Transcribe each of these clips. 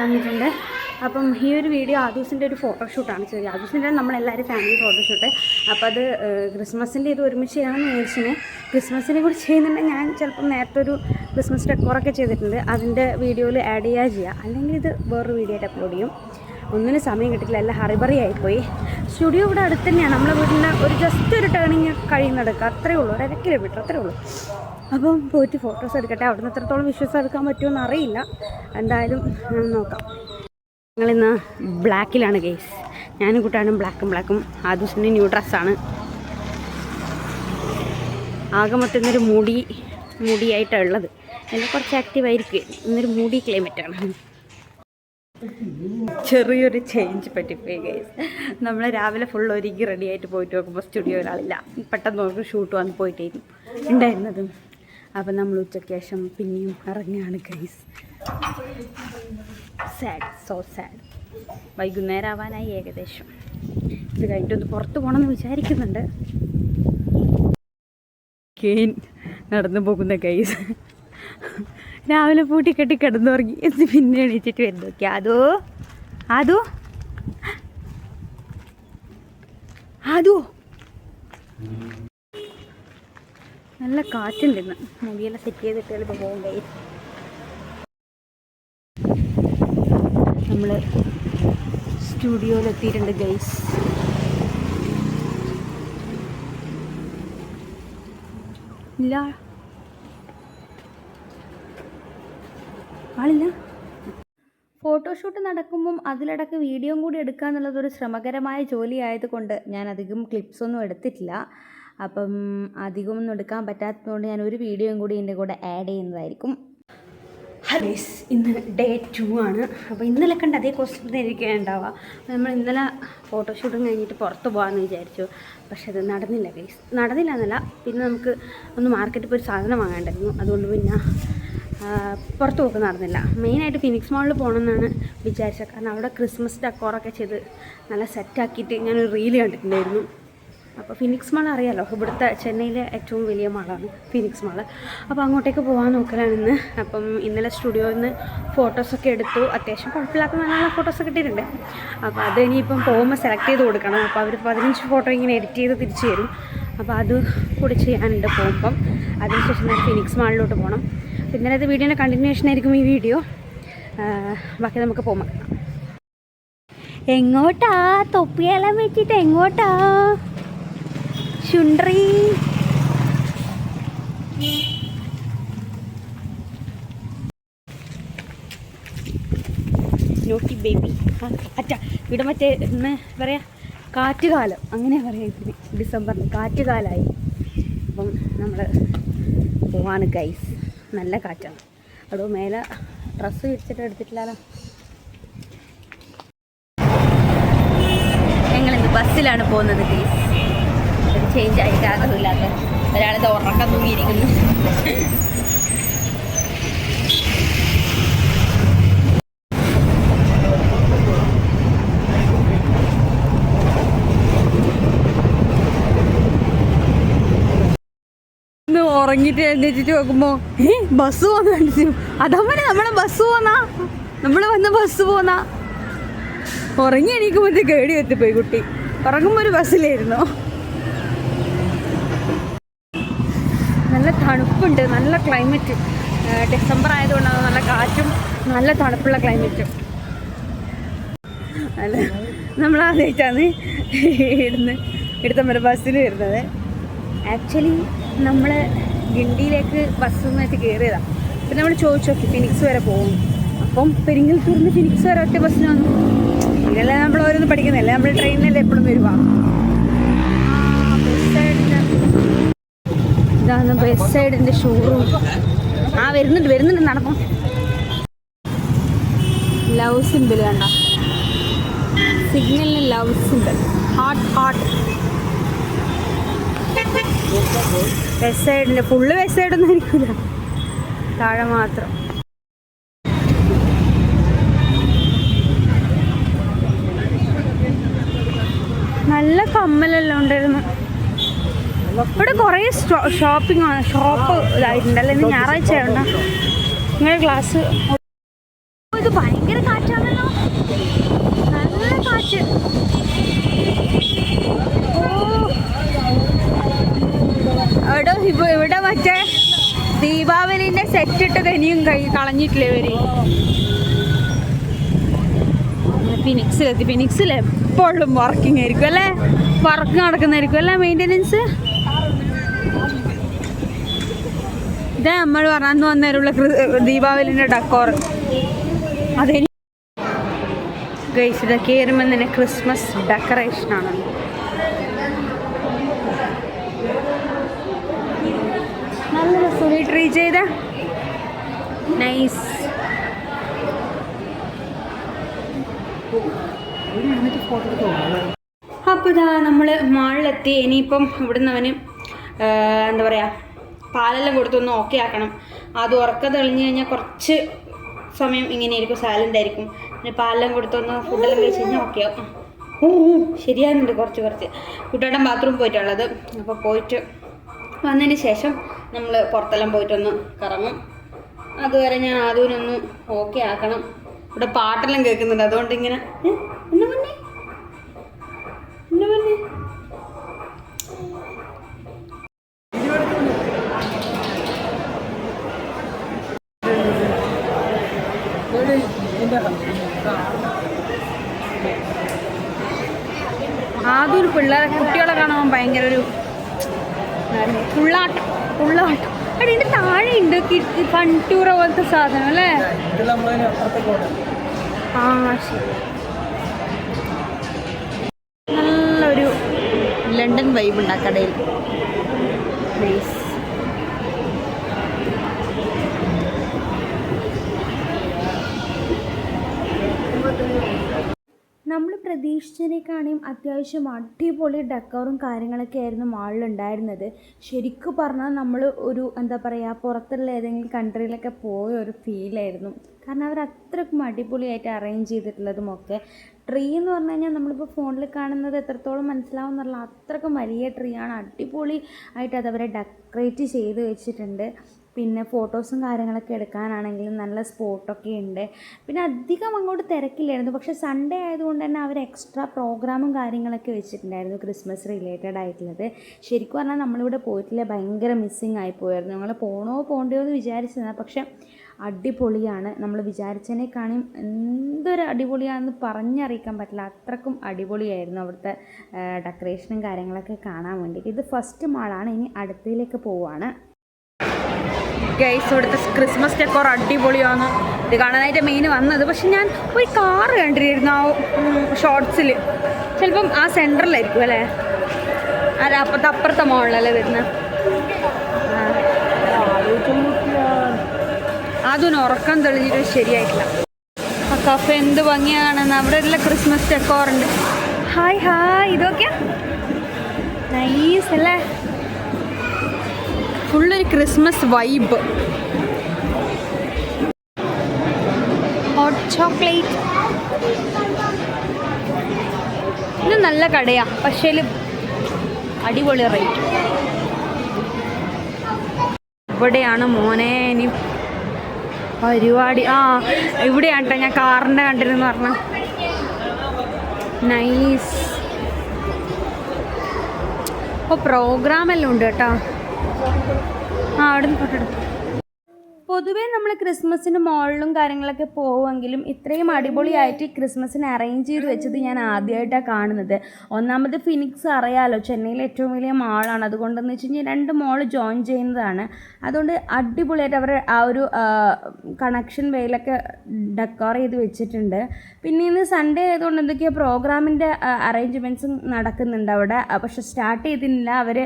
വന്നിട്ടുണ്ട്. അപ്പം ഈ ഒരു വീഡിയോ ആദൂസിന്റെ ഒരു ഫോട്ടോഷൂട്ടാണ് ചെറിയ ആദൂസിന്റെ നമ്മളെല്ലാവരും ഫാമിലി ഫോട്ടോഷൂട്ട് അപ്പോൾ അത് ക്രിസ്മസിന്റെ ഇത് ഒരുമിച്ച് ചെയ്യണമെന്ന് വിചാരിച്ചിന്. ക്രിസ്മസിനെ കുറിച്ച് ചെയ്യുന്നുണ്ടെങ്കിൽ ഞാൻ ചിലപ്പം നേരത്തെ ഒരു ക്രിസ്മസ് ഡെക്കോറൊക്കെ ചെയ്തിട്ടുണ്ട്. അതിന്റെ വീഡിയോയിൽ ആഡ് ചെയ്യുക ചെയ്യുക അല്ലെങ്കിൽ ഇത് വേറൊരു വീഡിയോ ആയിട്ട് അപ്ലോഡ് ചെയ്യും. ഒന്നിനും സമയം കിട്ടില്ല എല്ലാം ഹറിബറി ആയിപ്പോയി. സ്റ്റുഡിയോ ഇവിടെ അടുത്ത് തന്നെയാണ് നമ്മളെ വീടിന്റെ ഒരു ജസ്റ്റ് ഒരു ടേണിങ് കഴിയുന്നെടുക്കുക അത്രേ ഉള്ളൂ. ഒരു അര കിലോമീറ്റർ അത്രേ ഉള്ളൂ. അപ്പം പോയിട്ട് ഫോട്ടോസ് എടുക്കട്ടെ. അവിടെ നിന്ന് എത്രത്തോളം വിശ്വാസം എടുക്കാൻ പറ്റുമെന്ന് അറിയില്ല. എന്തായാലും നോക്കാം. ഞങ്ങളിന്ന് ബ്ലാക്കിലാണ് ഗെയ്സ് ഞാനും കൂട്ടാനും ബ്ലാക്കും ബ്ലാക്കും ആദൂസിന്റെ ന്യൂ ഡ്രസ്സാണ് ആകെ മൊത്തം ഇന്നൊരു മുടി മുടിയായിട്ടാണ് ഉള്ളത്. എന്നെ കുറച്ച് ആക്റ്റീവായിരിക്കും ഇന്നൊരു മുടി ക്ലൈമറ്റാണ് ചെറിയൊരു ചേഞ്ച് പറ്റിപ്പോയി ഗൈസ് നമ്മൾ രാവിലെ ഫുൾ ഒരുക്കി റെഡിയായിട്ട് പോയിട്ട് നോക്കുമ്പോൾ സ്റ്റുഡിയോ ഒരാളില്ല. പെട്ടെന്ന് നോക്കി ഷൂട്ട് വന്ന് പോയിട്ടായിരുന്നു ഉണ്ടായിരുന്നതും. അപ്പം നമ്മൾ ഉച്ചയ്ക്ക് ശേഷം പിന്നെയും ഇറങ്ങുകയാണ് ഗൈസ് സാഡ് സോ സാഡ് വൈകുന്നേരം ആവാനായി ഏകദേശം. ഇത് കഴിഞ്ഞിട്ടൊന്ന് പുറത്ത് പോകണമെന്ന് വിചാരിക്കുന്നുണ്ട്. കെയിൻ നടന്നു പോകുന്ന ഗൈസ് രാവിലെ പൂട്ടി കെട്ടി കിടന്നുറങ്ങി. എന്ന് പിന്നെ എണീച്ചിട്ട് വരുന്നു. നോക്കി അതോ അതോ അതോ നല്ല കാറ്റുണ്ട് ഇന്ന്. മുടിയെല്ലാം സെറ്റ് ചെയ്തിട്ട് ചിലപ്പോൾ പോകും കൈ. നമ്മൾ സ്റ്റുഡിയോയിലെത്തിയിട്ടുണ്ട് ഗൈസ്. ഇല്ല. ആളില്ല? ഫോട്ടോഷൂട്ട് നടക്കുമ്പം അതിലിടക്ക് വീഡിയോയും കൂടി എടുക്കുക എന്നുള്ളത് ഒരു ശ്രമകരമായ ജോലി ആയതുകൊണ്ട് ഞാൻ അധികം ക്ലിപ്സ് ഒന്നും എടുത്തിട്ടില്ല. അപ്പം അധികമൊന്നും എടുക്കാൻ പറ്റാത്തതുകൊണ്ട് ഞാൻ ഒരു വീഡിയോയും കൂടി എന്റെ കൂടെ ആഡ് ചെയ്യുന്നതായിരിക്കും. ഹലീസ് ഇന്ന് ഡേ ടു ആണ്. അപ്പോൾ ഇന്നലെ കണ്ട് അതേ കോസ്റ്റ്യൂം തന്നെ ഉണ്ടാവുക. നമ്മൾ ഇന്നലെ ഫോട്ടോഷൂട്ടും കഴിഞ്ഞിട്ട് പുറത്ത് പോകാമെന്ന് വിചാരിച്ചു. പക്ഷേ അത് നടന്നില്ല ഗൈസ് നടന്നില്ല എന്നല്ല പിന്നെ നമുക്ക് ഒന്ന് മാർക്കറ്റിൽ പോയി സാധനം വാങ്ങാണ്ടായിരുന്നു. അതുകൊണ്ട് പിന്നെ പുറത്ത് പോക്ക് നടന്നില്ല. മെയിനായിട്ട് ഫിനിക്സ് മാളിൽ പോകണമെന്നാണ് വിചാരിച്ചത്. കാരണം അവിടെ ക്രിസ്മസ് ഡെക്കോറൊക്കെ ചെയ്ത് നല്ല സെറ്റാക്കിയിട്ട് ഞാനൊരു റീൽ കണ്ടിട്ടുണ്ടായിരുന്നു. അപ്പോൾ ഫിനിക്സ് മാൾ അറിയാലോ. ഇവിടുത്തെ ചെന്നൈയിലെ ഏറ്റവും വലിയ മാളാണ് ഫിനിക്സ് മാൾ. അപ്പോൾ അങ്ങോട്ടേക്ക് പോകാൻ നോക്കലാണ് ഇന്ന് അപ്പം ഇന്നലെ സ്റ്റുഡിയോയിൽ നിന്ന് ഫോട്ടോസൊക്കെ എടുത്തു. അത്യാവശ്യം കുഴപ്പമില്ലാത്ത നല്ല നല്ല ഫോട്ടോസൊക്കെ കിട്ടിയിട്ടുണ്ട് അപ്പോൾ അത് ഇനിയിപ്പം പോകുമ്പോൾ സെലക്ട് ചെയ്ത് കൊടുക്കണം. അപ്പോൾ അവർ പതിനഞ്ച് ഫോട്ടോ ഇങ്ങനെ എഡിറ്റ് ചെയ്ത് തിരിച്ചു തരും. അപ്പോൾ അത് കൂടി ചെയ്യാനുണ്ട് പോകുമ്പം. അതിനുശേഷം ഞാൻ ഫിനിക്സ് മാളിലോട്ട് പോകണം. പിന്നെ അത് വീഡിയോന്റെ കണ്ടിന്യൂഷൻ ആയിരിക്കും ഈ വീഡിയോ. ബാക്കി നമുക്ക് പോകുമ്പോൾ എങ്ങോട്ടാ? തൊപ്പിയെല്ലാം വെച്ചിട്ട് എങ്ങോട്ടാ? ശുണ്ട്രി നോട്ടി ബേബി അച്ഛ ഇവിടെ മറ്റേ എന്ന് പറയാ കാറ്റുകാലം. അങ്ങനെ പറയാം ഇതിന് ഡിസംബറിൽ കാറ്റുകാലമായി അപ്പം നമ്മൾ പോവാണ് ഗൈസ് നല്ല കാറ്റാണ്. അവിടെ മേലെ ഡ്രസ്സ് വിരിച്ചിട്ട് എടുത്തിട്ടില്ലല്ലോ ഞങ്ങളിന്ന് ബസ്സിലാണ് പോകുന്നത് ഗൈസ് ചേഞ്ച് ആയിട്ട് ആഗ്രഹമില്ലാത്ത ഒരാളിത് ഉറക്കം തൂങ്ങിയിരിക്കുന്നു. ഉറങ്ങിട്ട് എഴുന്നേറ്റിട്ട് നോക്കുമ്പോ ഏ ബസ് പോന്നു അതമ്മനെ നമ്മളെ ബസ് പോന്നാ. നമ്മൾ വന്ന ബസ് പോന്നാ. ഉറങ്ങി എണീക്കുമ്പോഴത്തെ കേടി എത്തിപ്പോയി കുട്ടി. ഉറങ്ങുമ്പോ ഒരു ബസ്സിലായിരുന്നു. നല്ല തണുപ്പുണ്ട് നല്ല ക്ലൈമറ്റ് ഡിസംബർ ആയതുകൊണ്ടാണ് നല്ല കാറ്റും നല്ല തണുപ്പുള്ള ക്ലൈമറ്റും അല്ല? നമ്മൾ ആദ്യമായിട്ടാണ് ഇടുന്ന് ഇടുത്തമ്പല ബസ്സിൽ വരുന്നത്. ആക്ച്വലി നമ്മൾ ഗിണ്ടിയിലേക്ക് ബസ്സുമായിട്ട് കയറിയതാണ് പിന്നെ നമ്മൾ ചോദിച്ചു നോക്കി ഫിനിക്സ് വരെ പോകും. അപ്പം പെരിങ്ങൽത്തൂരിന് ഫിനിക്സ് വരെ ഒറ്റ ബസ്സിന് വന്നു. ഇതിനെല്ലാം നമ്മൾ ഓരോന്ന് പഠിക്കുന്നില്ല നമ്മൾ ട്രെയിനിലല്ലേ എപ്പോഴും വരുവാ? ഇതാണ് ബസ് സൈഡിന്റെ ഷോറൂം ആ വരുന്നുണ്ട് വരുന്നുണ്ട് നടക്കും. ലവ് സിമ്പിൾ കണ്ട? സിഗ്നലിന് love simple heart heart west സൈഡിന്റെ ഫുള്ള് വെസ്റ്റ് സൈഡൊന്നും ആയിരിക്കില്ല താഴെ മാത്രം. നല്ല കമ്മലെല്ലാം ഉണ്ടായിരുന്നു. ഇവിടെ കുറേ ഷോപ്പിംഗ് ഷോപ്പ് ഇതായിട്ടുണ്ടല്ലേ ഇന്ന് ഞായറാഴ്ച ആവണ്ട ഇങ്ങനെ ഗ്ലാസ് ഇത് ഭയങ്കര കാറ്റാണല്ലോ. നല്ല കാറ്റ്. എടോ ഇവിടെ മറ്റേ ദീപാവലിന്റെ സെറ്റ് ഇട്ട് കനിയും കൈ കളഞ്ഞിട്ടില്ലേ ഇവർ? ഫിനിക്സിലെത്തി ഫിനിക്സിൽ എപ്പോഴും വർക്കിംഗ് ആയിരിക്കും അല്ലേ? വർക്ക് നടക്കുന്നതായിരിക്കും അല്ലേ മെയിന്റെനൻസ് ഇതാ നമ്മൾ പറഞ്ഞു വന്നേരുള്ള ദീപാവലിന്റെ ഡക്കോർ. അതെനി തന്നെ ക്രിസ്മസ് ഡെക്കറേഷൻ ആണ്. ചെയ്ത? നൈസ് ഇതാ നമ്മൾ മാളിലെത്തി ഇനിയിപ്പം ഇവിടുന്ന് അവന് എന്താ പറയുക പാലെല്ലാം കൊടുത്തൊന്ന് ഓക്കെ ആക്കണം. അത് ഉറക്ക തെളിഞ്ഞു കഴിഞ്ഞാൽ കുറച്ച് സമയം ഇങ്ങനെ ആയിരിക്കും സൈലന്റ് ആയിരിക്കും. പിന്നെ പാലെല്ലാം കൊടുത്തൊന്ന് ഫുഡെല്ലാം കഴിച്ച് കഴിഞ്ഞാൽ ഓക്കെ ആവും. ഓ ശരിയാകുന്നുണ്ട് കുറച്ച് കുറച്ച്. കുട്ടിയുടെ ബാത്റൂം പോയിട്ടുള്ളത്. അപ്പോൾ പോയിട്ട് വന്നതിന് ശേഷം നമ്മൾ പുറത്തെല്ലാം പോയിട്ടൊന്ന് കറങ്ങും. അതുവരെ ഞാൻ ആദ്യമൊന്ന് ഓക്കെ ആക്കണം. ഇവിടെ പാട്ടെല്ലാം കേൾക്കുന്നുണ്ട്. അതുകൊണ്ട് ഇങ്ങനെ എന്നാ മുന്നേ എന്നാ മുന്നേ ആദ്യം ഒരു പിള്ളേരെ കുട്ടികളെ കാണാൻ ഭയങ്കര ഒരു പുള്ളാട്ടം പുള്ളാട്ടം എടി ഇതിന്റെ താഴെ ഉണ്ട് കണ്ടൂറ പോലത്തെ സാധനം അല്ലേ? ആ ശരി. നല്ലൊരു ലണ്ടൻ വൈബ് ഉണ്ട് ആ കടയിൽ. Nice. നമ്മൾ പ്രതീക്ഷിച്ചതിനേക്കാളും അത്യാവശ്യം അടിപൊളി ഡെക്കറും കാര്യങ്ങളൊക്കെ ആയിരുന്നു മാളിലുണ്ടായിരുന്നത്. ശരിക്കും പറഞ്ഞാൽ നമ്മൾ ഒരു എന്താ പറയുക പുറത്തുള്ള ഏതെങ്കിലും കൺട്രിയിലൊക്കെ പോയ ഒരു ഫീലായിരുന്നു കാരണം അവർ അത്രക്കും അടിപൊളിയായിട്ട് അറേഞ്ച് ചെയ്തിട്ടുള്ളതും ഒക്കെ. ട്രീ എന്ന് പറഞ്ഞു കഴിഞ്ഞാൽ നമ്മളിപ്പോൾ ഫോണിൽ കാണുന്നത് എത്രത്തോളം മനസ്സിലാവും എന്നുള്ള അത്രക്കും വലിയ ട്രീ ആണ്. അടിപൊളി ആയിട്ട് അതവരെ ഡെക്കറേറ്റ് ചെയ്ത് വെച്ചിട്ടുണ്ട്. പിന്നെ ഫോട്ടോസും കാര്യങ്ങളൊക്കെ എടുക്കാനാണെങ്കിലും നല്ല സ്പോട്ടൊക്കെ ഉണ്ട്. പിന്നെ അധികം അങ്ങോട്ട് തിരക്കില്ലായിരുന്നു. പക്ഷെ സൺഡേ ആയതുകൊണ്ട് തന്നെ അവർ എക്സ്ട്രാ പ്രോഗ്രാമും കാര്യങ്ങളൊക്കെ വെച്ചിട്ടുണ്ടായിരുന്നു ക്രിസ്മസ് റിലേറ്റഡ് ആയിട്ടുള്ളത്. ശരിക്കും പറഞ്ഞാൽ നമ്മളിവിടെ പോയിട്ടില്ല? ഭയങ്കര മിസ്സിങ് ആയിപ്പോയായിരുന്നു ഞങ്ങൾ പോണോ പോകണ്ടോ എന്ന് വിചാരിച്ചതാണ് പക്ഷേ അടിപൊളിയാണ്. നമ്മൾ വിചാരിച്ചതിനേക്കാളും എന്തൊരു അടിപൊളിയാണെന്ന് പറഞ്ഞറിയിക്കാൻ പറ്റില്ല. അത്രക്കും അടിപൊളിയായിരുന്നു അവിടുത്തെ ഡെക്കറേഷനും കാര്യങ്ങളൊക്കെ കാണാൻ വേണ്ടിയിട്ട്. ഇത് ഫസ്റ്റ് മാളാണ് ഇനി അടുത്തയിലേക്ക് പോവുകയാണ് ഗൈസ് ഇവിടുത്തെ ക്രിസ്മസ് ഡെക്കോർ അടിപൊളിയാണ്. ഇത് കാണാനായിട്ട് മെയിൻ വന്നത്. പക്ഷെ ഞാൻ ഒരു കാറ് കണ്ടിരുന്നു ആ ഷോർട്സിൽ ചിലപ്പം ആ സെന്ററിലായിരിക്കും അല്ലേ? അല്ല അപ്പുറത്തെ അപ്പുറത്തെ മോളിലല്ലേ വരുന്നത് അതൊന്നും ഉറക്കം തെളിഞ്ഞിട്ട് ശരിയായിട്ടില്ല. ആ കഫ എന്ത് ഭംഗിയാണെന്ന് അവിടെ ഉള്ള ക്രിസ്മസ് ഡെക്കോറുണ്ട് ഹായ് ഹായ് ഇതൊക്കെയാ? നൈസ് അല്ലേ? ഫുള്ളൊരു ക്രിസ്മസ് വൈബ്. ഹോട്ട് ചോക്ലേറ്റ് ഇത് നല്ല കടയാ പക്ഷേ അടിപൊളി റേറ്റ് ഇവിടെയാണ് മോനെ ഇനി പരിപാടി. ആ ഇവിടെയാണ് കേട്ടോ ഞാൻ കാറിന്റെ കണ്ടിരുന്നു പറഞ്ഞ. നൈസ് അപ്പോൾ പ്രോഗ്രാമെല്ലാം ഉണ്ട് കേട്ടോ. ആ അവിടെ നിന്ന് ഫോട്ടോ എടുത്തു. പൊതുവേ നമ്മൾ ക്രിസ്മസിന് മോളിലും കാര്യങ്ങളൊക്കെ പോവുമെങ്കിലും ഇത്രയും അടിപൊളിയായിട്ട് ക്രിസ്മസിന് അറേഞ്ച് ചെയ്ത് വെച്ചത് ഞാൻ ആദ്യമായിട്ടാണ് കാണുന്നത്. ഒന്നാമത് ഫിനിക്സ് അറിയാലോ ചെന്നൈയിലെ ഏറ്റവും വലിയ മാളാണ്. അതുകൊണ്ടെന്ന് വെച്ച് കഴിഞ്ഞാൽ രണ്ട് മോൾ ജോയിൻ ചെയ്യുന്നതാണ്. അതുകൊണ്ട് അടിപൊളിയായിട്ട് അവർ ആ ഒരു കണക്ഷൻ വേയിലൊക്കെ ഡെക്കോർ ചെയ്ത് വെച്ചിട്ടുണ്ട്. പിന്നെ ഇന്ന് സൺഡേ ആയതുകൊണ്ട് എന്തൊക്കെയോ പ്രോഗ്രാമിന്റെ അറേഞ്ച്മെന്റ്സും നടക്കുന്നുണ്ട് അവിടെ. പക്ഷെ സ്റ്റാർട്ട് ചെയ്തിട്ടില്ല. അവർ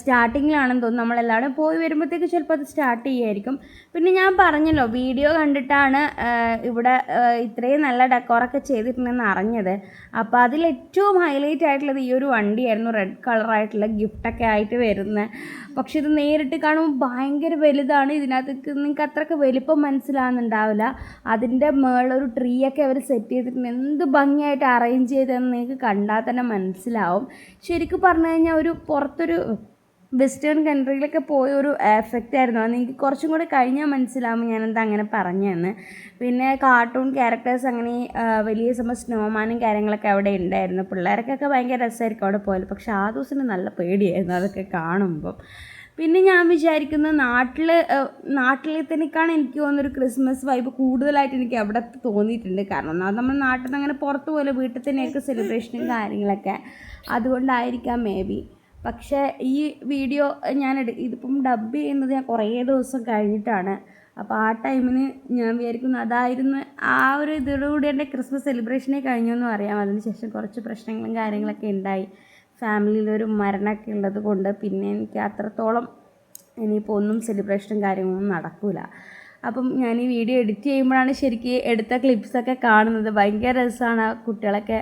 സ്റ്റാർട്ടിങ്ങിലാണെന്ന് തോന്നുന്നു. നമ്മളെല്ലാവരും പോയി വരുമ്പോഴത്തേക്ക് ചിലപ്പോൾ അത് സ്റ്റാർട്ട് ചെയ്യുമായിരിക്കും പിന്നെ ഞാൻ പറഞ്ഞല്ലോ വീഡിയോ കണ്ടിട്ടാണ് ഇവിടെ ഇത്രയും നല്ല ഡെക്കോറൊക്കെ ചെയ്തിട്ടുണ്ടെന്ന് അറിഞ്ഞത്. അപ്പോൾ അതിൽ ഏറ്റവും ഹൈലൈറ്റ് ആയിട്ടുള്ളത് ഈ ഒരു വണ്ടിയായിരുന്നു റെഡ് കളറായിട്ടുള്ള ഗിഫ്റ്റൊക്കെ ആയിട്ട് വരുന്നത് പക്ഷെ ഇത് നേരിട്ട് കാണുമ്പോൾ ഭയങ്കര വലുതാണ്. ഇതിനകത്ത് നിങ്ങൾക്ക് അത്രയ്ക്ക് വലിപ്പം മനസ്സിലാകുന്നുണ്ടാവില്ല അതിന്റെ മേളൊരു ട്രീ ഒക്കെ അവർ സെറ്റ് ചെയ്തിട്ടുണ്ട്. എന്ത് ഭംഗിയായിട്ട് അറേഞ്ച് ചെയ്തതെന്ന് നിങ്ങൾക്ക് കണ്ടാൽ തന്നെ മനസ്സിലാവും. ശരിക്കും പറഞ്ഞു കഴിഞ്ഞാൽ ഒരു പുറത്തൊരു വെസ്റ്റേൺ കൺട്രിയിലൊക്കെ പോയ ഒരു എഫക്റ്റ് ആയിരുന്നു. അത് എനിക്ക് കുറച്ചും കൂടെ കഴിഞ്ഞാൽ മനസ്സിലാവും ഞാനെന്താ അങ്ങനെ പറഞ്ഞതെന്ന് പിന്നെ കാർട്ടൂൺ ക്യാരക്ടേഴ്സ് അങ്ങനെ വലിയ സമയം സ്നോമാനും കാര്യങ്ങളൊക്കെ അവിടെ ഉണ്ടായിരുന്നു പിള്ളേർക്കൊക്കെ ഭയങ്കര രസമായിരിക്കും അവിടെ പോയാൽ പക്ഷെ ആ ദിവസം നല്ല പേടിയായിരുന്നു അതൊക്കെ കാണുമ്പം. പിന്നെ ഞാൻ വിചാരിക്കുന്നത് നാട്ടിൽ നാട്ടിലത്തേക്കാണ് എനിക്ക് തോന്നുന്നൊരു ക്രിസ്മസ് വൈബ് കൂടുതലായിട്ട് എനിക്ക് അവിടെ തോന്നിയിട്ടുണ്ട്. കാരണം ഒന്നാമത് നമ്മൾ നാട്ടിൽ നിന്ന് അങ്ങനെ പുറത്ത് പോലെ വീട്ടിൽ തന്നെയൊക്കെ സെലിബ്രേഷനും കാര്യങ്ങളൊക്കെ. അതുകൊണ്ടായിരിക്കാം മേ ബി പക്ഷേ ഈ വീഡിയോ ഞാൻ ഇതിപ്പം ഡബ് ചെയ്യുന്നത് ഞാൻ കുറേ ദിവസം കഴിഞ്ഞിട്ടാണ്. അപ്പോൾ ആ ടൈമിന് ഞാൻ വിചാരിക്കുന്നു അതായിരുന്നു ആ ഒരു ഇതോടുകൂടി എന്റെ ക്രിസ്മസ് സെലിബ്രേഷനെ കഴിഞ്ഞെന്നും അറിയാം അതിനുശേഷം കുറച്ച് പ്രശ്നങ്ങളും കാര്യങ്ങളൊക്കെ ഉണ്ടായി. ഫാമിലിയിലൊരു മരണമൊക്കെ ഉള്ളത് കൊണ്ട് പിന്നെ എനിക്ക് അത്രത്തോളം ഇനിയിപ്പോൾ ഒന്നും സെലിബ്രേഷനും കാര്യങ്ങളൊന്നും നടക്കില്ല അപ്പം ഞാൻ ഈ വീഡിയോ എഡിറ്റ് ചെയ്യുമ്പോഴാണ് ശരിക്കും എടുത്ത ക്ലിപ്സൊക്കെ കാണുന്നത്. ഭയങ്കര രസമാണ് കുട്ടികളൊക്കെ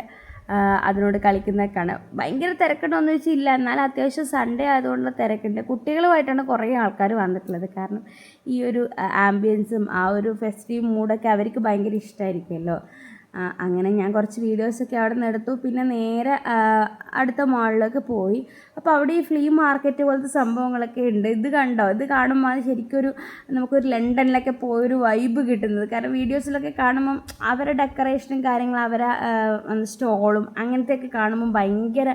അതിനോട് കളിക്കുന്നതൊക്കെയാണ്. ഭയങ്കര തിരക്കുണ്ടോയെന്ന് വെച്ചാൽ ഇല്ല എന്നാൽ അത്യാവശ്യം സൺഡേ ആയതുകൊണ്ട് തിരക്കുണ്ട്. കുട്ടികളുമായിട്ടാണ് കുറേ ആൾക്കാർ വന്നിട്ടുള്ളത്. കാരണം ഈ ഒരു ആംബിയൻസും ആ ഒരു ഫെസ്റ്റീവ് മൂഡൊക്കെ അവർക്ക് ഭയങ്കര ഇഷ്ടമായിരിക്കുമല്ലോ അങ്ങനെ ഞാൻ കുറച്ച് വീഡിയോസൊക്കെ അവിടെ നിന്ന് എടുത്തു. പിന്നെ നേരെ അടുത്ത മാളിലേക്ക് പോയി. അപ്പോൾ അവിടെ ഈ ഫ്ലീ മാർക്കറ്റ് പോലത്തെ സംഭവങ്ങളൊക്കെ ഉണ്ട്. ഇത് കണ്ടോ? ഇത് കാണുമ്പോൾ അത് ശരിക്കൊരു നമുക്കൊരു ലണ്ടനിലൊക്കെ പോയൊരു വൈബ് കിട്ടുന്നത്. കാരണം വീഡിയോസിലൊക്കെ കാണുമ്പം അവരുടെ ഡെക്കറേഷനും കാര്യങ്ങളും അവരെ സ്റ്റോളും അങ്ങനത്തെയൊക്കെ കാണുമ്പം ഭയങ്കര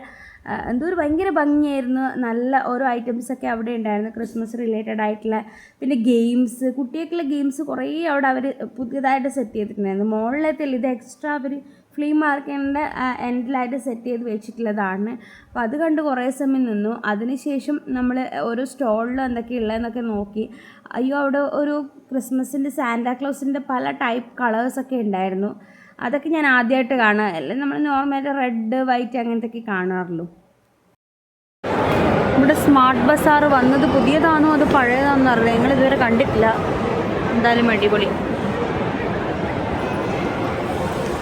എന്തോ ഒരു ഭയങ്കര ഭംഗിയായിരുന്നു. നല്ല ഓരോ ഐറ്റംസൊക്കെ അവിടെ ഉണ്ടായിരുന്നു. ക്രിസ്മസ് റിലേറ്റഡ് ആയിട്ടുള്ള പിന്നെ ഗെയിംസ് കുട്ടികൾക്കുള്ള ഗെയിംസ് കുറേ അവിടെ അവർ പുതിയതായിട്ട് സെറ്റ് ചെയ്തിട്ടുണ്ടായിരുന്നു. മുകളിലത്തെ ഇത് എക്സ്ട്രാ അവർ ഫ്ലീ മാർക്കറ്റിന്റെ എൻഡിലായിട്ട് സെറ്റ് ചെയ്ത് വെച്ചിട്ടുള്ളതാണ്. അപ്പോൾ അത് കണ്ട് കുറേ സമയം നിന്നു. അതിനുശേഷം നമ്മൾ ഓരോ സ്റ്റോളിൽ എന്തൊക്കെയുള്ളതെന്നൊക്കെ നോക്കി. അയ്യോ അവിടെ ഒരു ക്രിസ്മസിന്റെ സാന്റാക്ലോസിന്റെ പല ടൈപ്പ് കളേഴ്സൊക്കെ ഉണ്ടായിരുന്നു. അതൊക്കെ ഞാൻ ആദ്യമായിട്ട് കാണുക. അല്ലെങ്കിൽ നമ്മൾ നോർമലായിട്ട് റെഡ് വൈറ്റ് അങ്ങനത്തെയൊക്കെ കാണാറുള്ളൂ. ഇവിടെ സ്മാർട്ട് ബസാർ വന്നത് പുതിയതാണോ അത് പഴയതാണെന്ന് അറിയില്ല. ഞങ്ങൾ ഇതുവരെ കണ്ടിട്ടില്ല. എന്തായാലും അടിപൊളി.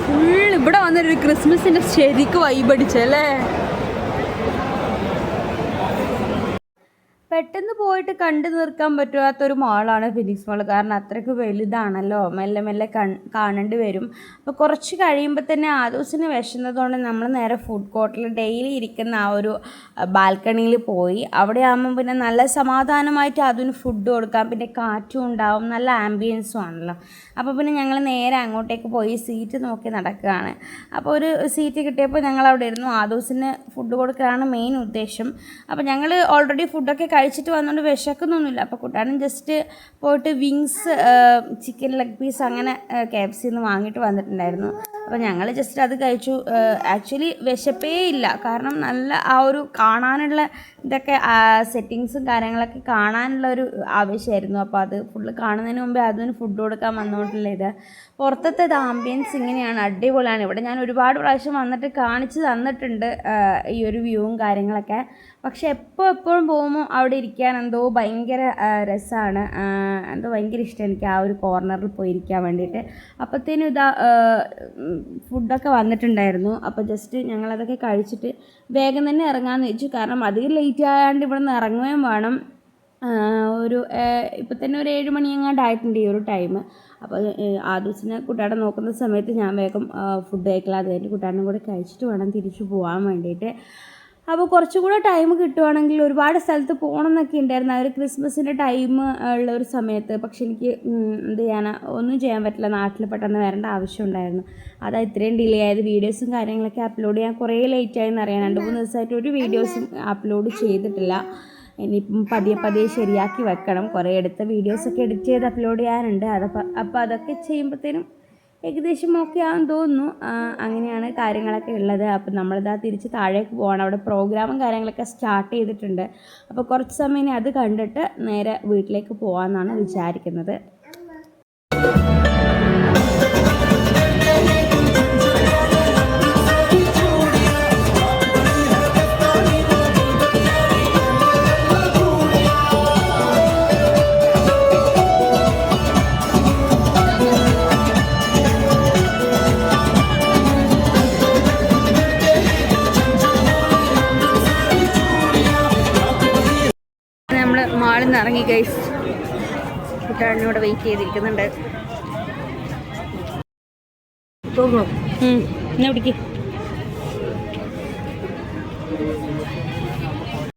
ഫുൾ ഇവിടെ വന്നൊരു ക്രിസ്മസിന്റെ ശരിക്ക് വൈബടിച്ചല്ലേ പെട്ടെന്ന് പോയിട്ട് കണ്ടു നിർക്കാൻ പറ്റാത്തൊരു മോളാണ് ഫിനിക്സ് മാൾ കാരണം അത്രയ്ക്ക് വലുതാണല്ലോ. മെല്ലെ മെല്ലെ കൺ കാണേണ്ടി വരും. അപ്പോൾ കുറച്ച് കഴിയുമ്പോൾ തന്നെ ആദൂസിന് വിശന്നതുകൊണ്ട് നമ്മൾ നേരെ ഫുഡ് കോർട്ടിൽ ഡെയിലി ഇരിക്കുന്ന ആ ഒരു ബാൽക്കണിയിൽ പോയി. അവിടെ ആകുമ്പോൾ പിന്നെ നല്ല സമാധാനമായിട്ട് അതിന് ഫുഡ് കൊടുക്കാം. പിന്നെ കാറ്റും ഉണ്ടാവും. നല്ല ആംബിയൻസും ആണല്ലോ. അപ്പോൾ പിന്നെ ഞങ്ങൾ നേരെ അങ്ങോട്ടേക്ക് പോയി സീറ്റ് നോക്കി നടക്കുകയാണ്. അപ്പോൾ ഒരു സീറ്റ് കിട്ടിയപ്പോൾ ഞങ്ങൾ അവിടെ ഇരുന്നു ആദൂസിന് ഫുഡ് കൊടുക്കാനാണ് മെയിൻ ഉദ്ദേശം. അപ്പോൾ ഞങ്ങൾ ഓൾറെഡി ഫുഡൊക്കെ കഴിച്ചിട്ട് വന്നുകൊണ്ട് വിശക്കുന്നൊന്നുമില്ല. അപ്പോൾ കൂട്ടാനും ജസ്റ്റ് പോയിട്ട് വിങ്സ് ചിക്കൻ ലെഗ് പീസ് അങ്ങനെ കെ എഫ് സിന്ന് വാങ്ങിയിട്ട് വന്നിട്ടുണ്ടായിരുന്നു. അപ്പോൾ ഞങ്ങൾ ജസ്റ്റ് അത് കഴിച്ചു. ആക്ച്വലി വിശപ്പേ ഇല്ല. കാരണം നല്ല ആ ഒരു കാണാനുള്ള ഇതൊക്കെ സെറ്റിങ്സും കാര്യങ്ങളൊക്കെ കാണാനുള്ള ഒരു ആവശ്യമായിരുന്നു അപ്പോൾ അത് ഫുള്ള് കാണുന്നതിന് മുമ്പേ അതിന് ഫുഡ് കൊടുക്കാൻ വന്നുകൊണ്ടുള്ള ഇത്. പുറത്തത്തെ ആംബിയൻസ് ഇങ്ങനെയാണ് അടിപൊളിയാണ്. ഇവിടെ ഞാൻ ഒരുപാട് പ്രാവശ്യം വന്നിട്ട് കാണിച്ച് തന്നിട്ടുണ്ട് ഈ ഒരു വ്യൂവും കാര്യങ്ങളൊക്കെ. പക്ഷേ എപ്പോൾ എപ്പോഴും പോകുമ്പോൾ അവിടെ ഇരിക്കാൻ എന്തോ ഭയങ്കര രസമാണ് എന്തോ ഭയങ്കര ഇഷ്ടം എനിക്ക് ആ ഒരു കോർണറിൽ പോയിരിക്കാൻ വേണ്ടിയിട്ട്. അപ്പോഴത്തേനും ഇതാ ഫുഡൊക്കെ വന്നിട്ടുണ്ടായിരുന്നു. അപ്പോൾ ജസ്റ്റ് ഞങ്ങളതൊക്കെ കഴിച്ചിട്ട് വേഗം തന്നെ ഇറങ്ങാമെന്ന് വെച്ചു കാരണം അധികം ലേറ്റ് ആയാണ്ട് ഇവിടെ നിന്ന് ഇറങ്ങുകയും വേണം. ഒരു ഇപ്പം തന്നെ ഒരു ഏഴ് മണിയെങ്ങാണ്ട് ആയിട്ടുണ്ട് ഈ ഒരു ടൈം അപ്പോൾ ആ ആദൂസിനെ കുട്ടാടെ നോക്കുന്ന സമയത്ത് ഞാൻ വേഗം ഫുഡ് കഴിക്കലാതെ അത് കുട്ടാടനും കൂടെ കഴിച്ചിട്ട് വേണം തിരിച്ചു പോകാൻ വേണ്ടിയിട്ട്. അപ്പോൾ കുറച്ചുകൂടെ ടൈം കിട്ടുവാണെങ്കിൽ ഒരുപാട് സ്ഥലത്ത് പോകണം എന്നൊക്കെ ഉണ്ടായിരുന്നു ആ ഒരു ക്രിസ്മസിന്റെ ടൈം ഉള്ള ഒരു സമയത്ത്. പക്ഷെ എനിക്ക് എന്ത് ചെയ്യാനാ ഒന്നും ചെയ്യാൻ പറ്റില്ല. നാട്ടിൽ പെട്ടെന്ന് വരേണ്ട ആവശ്യമുണ്ടായിരുന്നു അതാ ഇത്രയും ഡിലേ ആയത്. വീഡിയോസും കാര്യങ്ങളൊക്കെ അപ്ലോഡ് ചെയ്യാൻ കുറേ ലേറ്റ് ആയെന്ന് അറിയാൻ രണ്ട് മൂന്ന് ദിവസമായിട്ട് ഒരു വീഡിയോസും അപ്ലോഡ് ചെയ്തിട്ടില്ല. ഇനിയിപ്പം പതിയെ പതിയെ ശരിയാക്കി വെക്കണം. കുറേ എടുത്ത വീഡിയോസൊക്കെ എഡിറ്റ് ചെയ്ത് അപ്ലോഡ് ചെയ്യാനുണ്ട്. അതപ്പോൾ അപ്പോൾ അതൊക്കെ ചെയ്യുമ്പോഴത്തേനും ഏകദേശം ഓക്കെ ആണെന്ന് തോന്നുന്നു അങ്ങനെയാണ് കാര്യങ്ങളൊക്കെ ഉള്ളത്. അപ്പോൾ നമ്മളിതാ തിരിച്ച് താഴേക്ക് പോകണം അവിടെ പ്രോഗ്രാമും കാര്യങ്ങളൊക്കെ സ്റ്റാർട്ട് ചെയ്തിട്ടുണ്ട്. അപ്പോൾ കുറച്ച് സമയം അത് കണ്ടിട്ട് നേരെ വീട്ടിലേക്ക് പോകാമെന്നാണ് വിചാരിക്കുന്നത്. ഇറങ്ങി ഗൈസ് കുട്ടാടിനോട് വെയിറ്റ് ചെയ്തിരിക്കുന്നുണ്ട്. എന്നെ പിടിക്ക്